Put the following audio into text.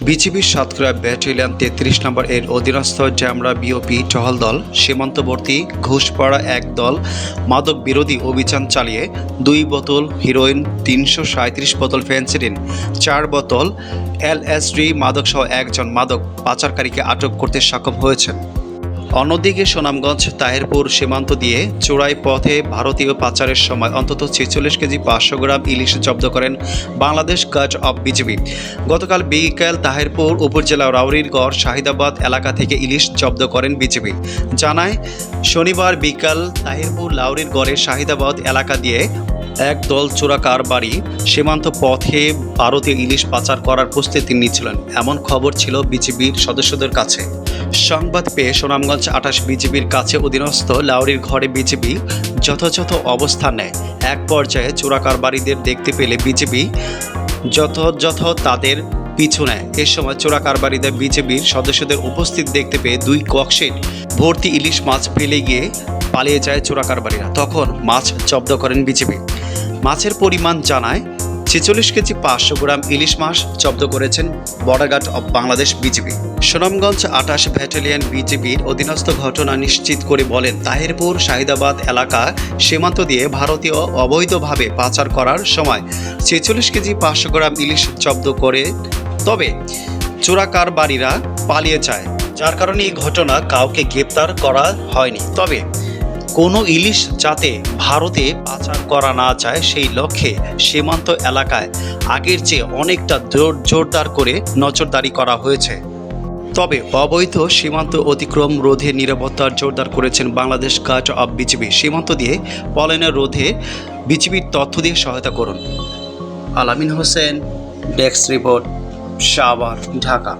বিজিবির সাতক্ষীরা ব্যাটালিয়ান তেত্রিশ নম্বর এর অধীনস্থ জ্যামরা বিওপি টহল দল, সীমান্তবর্তী ঘুষপাড়া এক দল, মাদক বিরোধী অভিযান চালিয়ে দুই বোতল হিরোইন, তিনশো সাঁত্রিশ বোতল ফেন্সিডিন, চার বোতল এলএসডি মাদকসহ একজন মাদক পাচারকারীকে আটক করতে সক্ষম হয়েছেন। অন্যদিকে সুনামগঞ্জ, তাহেরপুর সীমান্ত দিয়ে চোরাই পথে ভারতীয় পাচারের সময় অন্তত ছেচল্লিশ কেজি পাঁচশো গ্রাম ইলিশ জব্দ করেন বাংলাদেশ গার্ড অব বিজিবি গতকাল বিকেল তাহেরপুর উপজেলা রাউরিরগড় শাহিদাবাদ এলাকা থেকে ইলিশ জব্দ করেন বিজিবি জানায়, শনিবার বিকাল তাহিরপুর লাউরিরগড়ের শাহিদাবাদ এলাকা দিয়ে এক দল চোরাকার বাড়ি সীমান্ত পথে ভারতীয় ইলিশ পাচার করার প্রস্তুতি নিচ্ছিলেন। এমন খবর ছিল বিজিবির সদস্যদের কাছে। সংবাদ পেয়ে সুনামগঞ্জ আঠাশ বিজিবির কাছে অধীনস্থ লাউরির ঘরে বিজিবি যথাযথ অবস্থান নেয়। এক পর্যায়ে চোরাকার বাড়িদের দেখতে পেলে বিজিবি যথাযথ তাদের পিছু নেয়। এ সময় চোরাকারবারিদের বিজেপির সদস্যদের উপস্থিত দেখতে পেয়ে দুই ককশেট ভর্তি ইলিশ মাছ ফেলে গিয়ে পালিয়ে যায় চোরাকারবারিরা তখন মাছ জব্দ করেন বিজেপি মাছের পরিমাণ জানায় ছেচল্লিশ কেজি পাঁচশো গ্রাম ইলিশ মাছ জব্দ করেছেন border guard of Bangladesh BJP. Sunamganj আটাশ ব্যাটালিয়ন বিজেপির অধীনস্থ ঘটনা নিশ্চিত করে বলেন, তাহিরপুর শাহিদাবাদ এলাকা সীমান্ত দিয়ে ভারতীয় অবৈধভাবে পাচার করার সময় ছেচল্লিশ কেজি পাঁচশো গ্রাম ইলিশ জব্দ করে, তবে চোরাকারবারীরা পালিয়ে যায়, যার কারণে এই ঘটনা কাউকে গ্রেপ্তার করা হয়নি। তবে কোনো ইলিশ যাতে ভারতে পাচার করা না যায়, সেই লক্ষ্যে সীমান্ত এলাকায় আগের চেয়ে অনেকটা জোর জোরদার করে নজরদারি করা হয়েছে। তবে অবৈধ সীমান্ত অতিক্রম রোধে নিরাপত্তা জোরদার করেছেন বাংলাদেশ গার্ড অব বিজিবি। সীমান্ত দিয়ে পলায়নের রোধে বিজিবির তথ্য দিয়ে সহায়তা করুন। আলামিন হোসেন, ডেস্ক রিপোর্ট শাহবার ঢাকা।